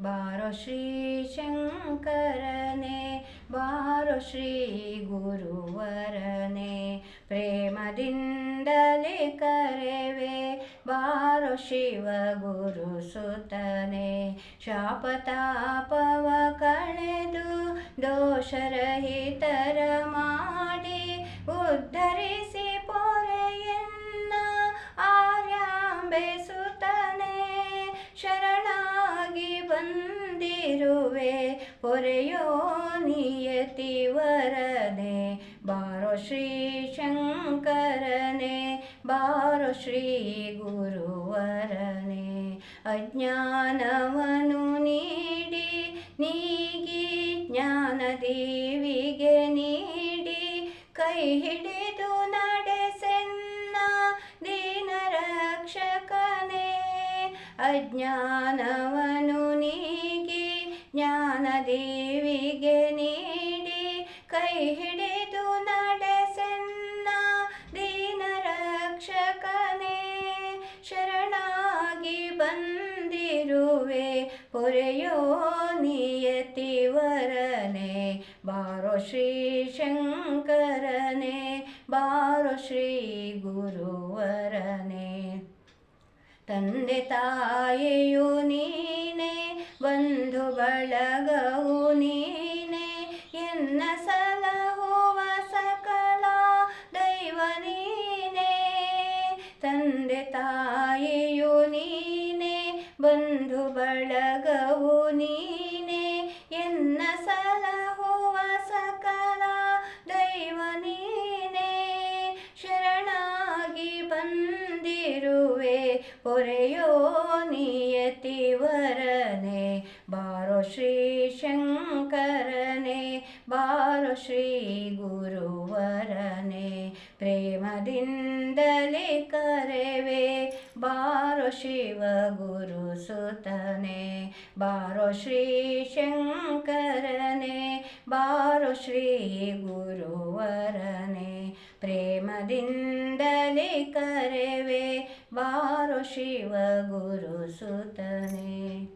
ಬಾರೋ ಶ್ರೀ ಶಂಕರನೆ, ಬಾರೋ ಶ್ರೀ ಗುರುವರನೆ. ಪ್ರೇಮದಿಂದಲೇ ಕರೆವೆ, ಬಾರೋ ಶಿವ ಗುರು ಸುತನೆ. ಶಾಪತಾಪವ ಕಳೆದು ದೋಷರಹಿತರ ಮಾಡಿ ಉದ್ಧರಿಸಿ ಪೊರೆಯೋ ನಿಯತಿ ವರದೆ ಬಾರೋ ಶ್ರೀ ಶಂಕರನೆ, ಬಾರೋ ಶ್ರೀ ಗುರುವರನೆ. ಅಜ್ಞಾನವನು ನೀಡಿ, ನೀಗಿ ಜ್ಞಾನ ದೇವಿಗೆ ನೀಡಿ, ಕೈ ಹಿಡಿದು ನಡೆಸೆನ್ನ ದೀನ ರಕ್ಷಕನೇ. ಅಜ್ಞಾನವನು ನೀಗಿ ಜ್ಞಾನ ದೇವಿಗೆ ನೀಡಿ ಕೈ ಹಿಡಿದು ನಡೆಸೆನ್ನ ದೀನ ರಕ್ಷಕನೇ. ಶರಣಾಗಿ ಬಂದಿರುವೆ, ಪೊರೆಯೋ ನಿಯತಿ ವರನೆ. ಬಾರೋ ಶ್ರೀ ಶಂಕರನೆ, ಬಾರೋ ಶ್ರೀ ಗುರುವರನೆ. ತಂದೆ ತಾಯೆಯು ನೀನೆ ತಂದೆ ತಾಯಿಯು ನೀನೆ, ಬಂಧು ಬಳಗವು ನೀನೆ. ಎನ್ನ ಸಲಹುವ ಸಕಲ ದೈವ ನೀನೆ. ಶರಣಾಗಿ ಬಂದಿರುವೆ ಪೊರೆಯೋ ನಿಯತಿ ವರನೆ. ಬಾರೋ ಶ್ರೀ ಶಂಕರನೆ, ಬಾರೋ ಶ್ರೀ ಗುರುವರನೆ. ಪ್ರೇಮದಿಂದಲೇ ಕರೆವೆ ಬಾರೋ ಶಿವ ಗುರು ಸುತನೆ, ಬಾರೋ ಶ್ರೀ ಶಂಕರನೆ, ಬಾರೋ ಶ್ರೀ ಗುರುವರನೆ. ಪ್ರೇಮದಿಂದಲೇ ಕರೆವೆ, ಬಾರೋ ಶಿವ ಗುರು ಸುತನೆ.